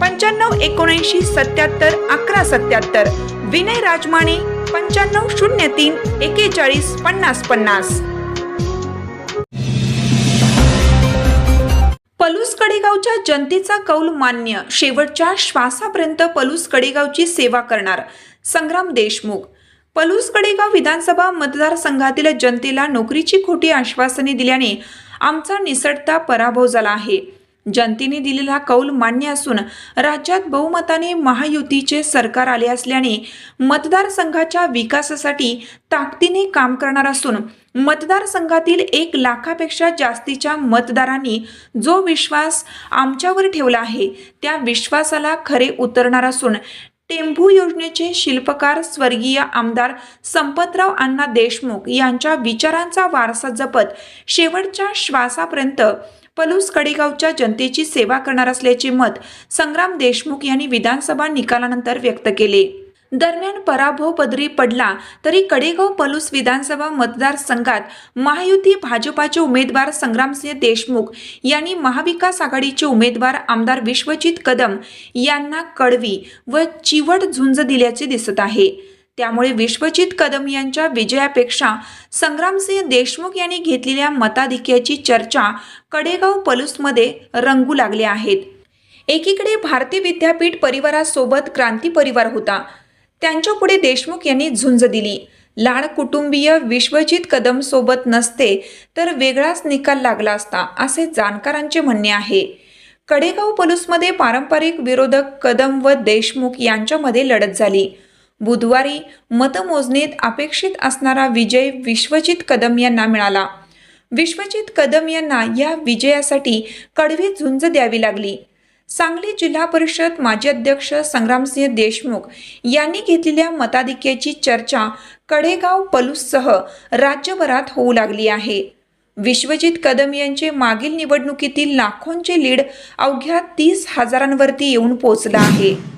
पंच्याण्णव एकोणऐंशी सत्याहत्तर अकरा सत्याहत्तर. विनय राजमाने पंच्याण्णव शून्य तीन एकेचाळीस पन्नास पन्नास. पलूस कडेगावच्या जनतेचा कौल मान्य. शेवटच्या श्वासापर्यंत पलूस कडेगावची सेवा करणार. संग्राम देशमुख. पलूस कडेगाव विधानसभा मतदारसंघातील जनतेला नोकरीची खोटी आश्वासने दिल्याने आमचा निसटता पराभव झाला आहे. जनतेने दिलेला कौल मान्य असून राज्यात बहुमताने महायुतीचे सरकार आले असल्याने मतदारसंघाच्या विकासासाठी ताकदीने काम करणार असून मतदारसंघातील एक लाखापेक्षा जास्तीच्या मतदारांनी जो विश्वास आमच्यावर ठेवला आहे त्या विश्वासाला खरे उतरणार असून टेंभू योजनेचे शिल्पकार स्वर्गीय आमदार संपतराव अण्णा देशमुख यांच्या विचारांचा वारसा जपत शेवटच्या श्वासापर्यंत पलूस कडेगावच्या जनतेची सेवा करणार असल्याचे मत संग्राम देशमुख यांनी विधानसभा निकालानंतर व्यक्त केले. दरम्यान पराभव पदरी पडला तरी कडेगाव पलूस विधानसभा मतदारसंघात महायुती भाजपाचे उमेदवार संग्रामसिंह देशमुख यांनी महाविकास आघाडीचे उमेदवार आमदार विश्वजित कदम यांना कडवी व चिवट झुंज दिल्याचे दिसत आहे. त्यामुळे विश्वजित कदम यांच्या विजयापेक्षा संग्रामसिंह देशमुख यांनी घेतलेल्या मताधिक्याची चर्चा कडेगाव पलूसमध्ये रंगू लागल्या आहेत. एकीकडे भारतीय विद्यापीठ परिवारासोबत क्रांती परिवार होता. त्यांच्या पुढे देशमुख यांनी झुंज दिली. लाड कुटुंबीय विश्वजित कदम सोबत नसते तर वेगळाच निकाल लागला असता असे जाणकारांचे म्हणणे आहे. कडेगाव पलूसमध्ये पारंपरिक विरोधक कदम व देशमुख यांच्यामध्ये लढत झाली. बुधवारी मतमोजणीत अपेक्षित असणारा विजय विश्वजित कदम यांना मिळाला. विश्वजित कदम यांना या विजयासाठी कडवी झुंज द्यावी लागली. सांगली जिल्हा परिषद माजी अध्यक्ष संग्रामसिंह देशमुख यांनी घेतलेल्या मताधिक्याची चर्चा कडेगाव पलूससह राज्यभरात होऊ लागली आहे. विश्वजित कदम यांचे मागील निवडणुकीतील लाखोंचे लीड अवघ्या तीस हजारांवरती येऊन पोचलं आहे.